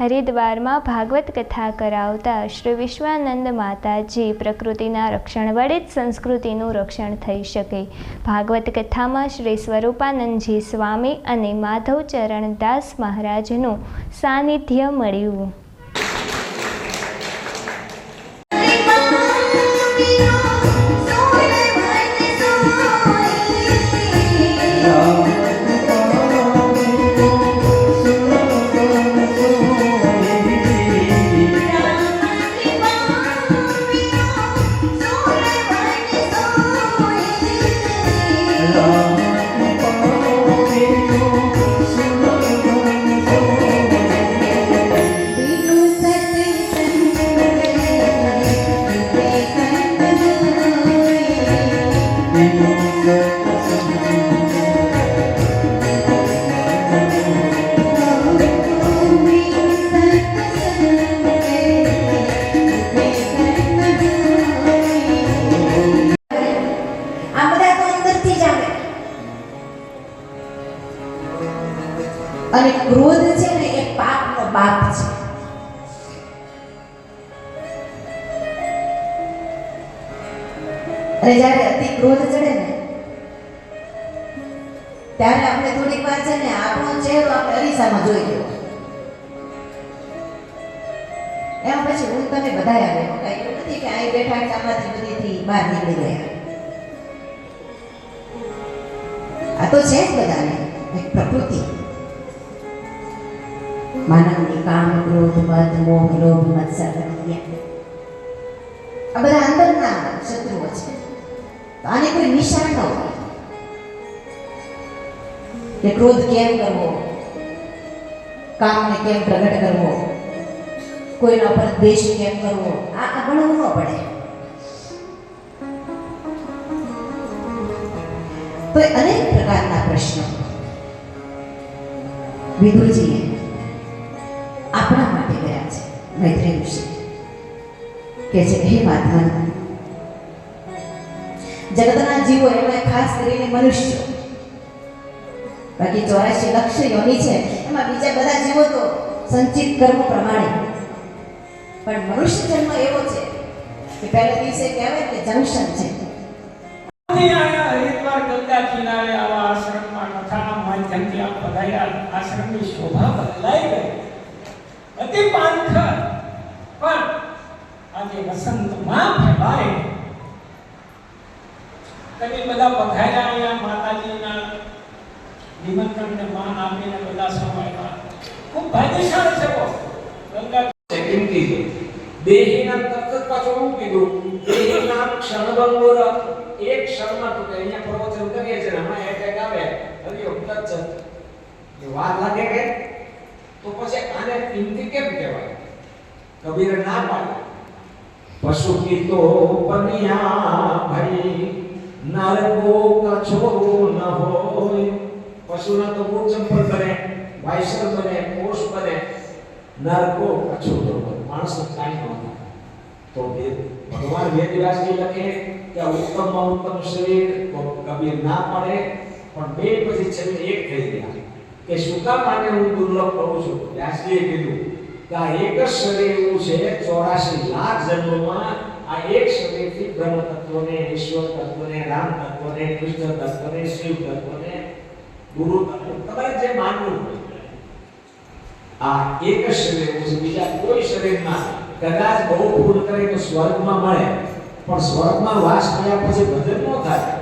હરિદ્વારમાં ભાગવત કથા કરાવતા શ્રી વિશ્વાનંદ માતાજી પ્રકૃતિના રક્ષણ વડે જ સંસ્કૃતિનું રક્ષણ થઈ શકે. ભાગવત કથામાં શ્રી સ્વરૂપાનંદજી સ્વામી અને માધવચરણ દાસ મહારાજનું સાનિધ્ય મળ્યું. અને જ્યારે અતિ ક્રોધ ચડે ને, ત્યારે આપણે થોડીક વાર છે ને આપણો ચહેરો આપણે અરીસામાં જોઈ લેવો. એમ પછી હું તમે બધા આવે. એવું નથી કે અહીં બેઠા ચામડાથી બધીથી બહાર નીકળી ગયા. આ તો છે જ બધાને, એક પ્રકૃતિ. માનવની કામ, ક્રોધ મત મોહ, લોભ, મત્સર. આ બધા આને કોઈ નિશાન ન હોય. કે ક્રોધ કેમ કરવો? કામને કેમ પ્રગટ કરવો? કોઈના પર દ્વેષ કેમ કરવો? આ ગણવું ન પડે. તો અનેક પ્રકારના પ્રશ્નો. વિદુરજીએ આપણા માટે ગયા છે, મૈત્રી વિશે કે છે, હે મહાત્મા જગતના જીવો એમાં ખાસ કરીને મનુષ્ય. બાકી ચોરાશી લક્ષ યોની છે, એમાં બીજા બધા જીવો તો સંચિત કર્મ પ્રમાણે. પણ મનુષ્ય જન્મ એવો છે કે પહેલા દિવસે કહેવાય કે જંક્શન છે. આવા આશ્રમમાં કથાના માધ્યમથી પધાર્યા આશ્રમની શોભા બદલાઈ ગઈ. અતિ પાંખર પણ આજે વસંતમાં ફેલાય. તમે બધા પધાર્યા અહીંયા માતાજીના નિમંત્રણને માન આપીને બધા સૌ આવ્યા ખૂબ ભાગ્યશાળી છે બહુ. ગંગા કિંમતી છે દેહીના તત્વ પાછો હું કીધું? દેહીના ક્ષણભંગુર, એક ક્ષણમાં તો અહીંયા પ્રવચન કરીએ છે હમણાં એક એક આવે. હરિ ઉત્તર છે. વાત લાગે કે? તો પછી આને કિંમતી કેમ કહેવાય? કબીર ના પાડે. પશુ કીતો પનિયા ભરી નરકો કછો ન હોય. પશુના તો બૂટ ચંપલ બને વાયસર બને કોષ બને. નરકો કછો તો માણસ કાંઈ ન તો બે ભગવાન વેદવ્યાસજી લખે કે ઉત્તમમાં ઉત્તમ શરીર કબીર ના પડે, પણ બે પછી છેલ્લે એક થઈ ગયા. કે શું કામ હું દુર્લભ કરું છું? વ્યાસજીએ કીધું કે આ એક જ શરીર એવું છે ચોરાશી લાખ જન્મમાં, આ એક શરીરથી બ્રહ્મ તત્વને ઈશ્વર તત્વને રામ તત્વને કૃષ્ણ તત્વને શિવ તત્વને ગુરુ તત્વ તમારે જે માનવું આ એક શરીર એવું છે, બીજા કોઈ શરીરમાં કદાચ બહુ ભૂલ કરે તો સ્વર્ગમાં મળે. પણ સ્વર્ગમાં વાસ કર્યા પછી ભજન ન થાય.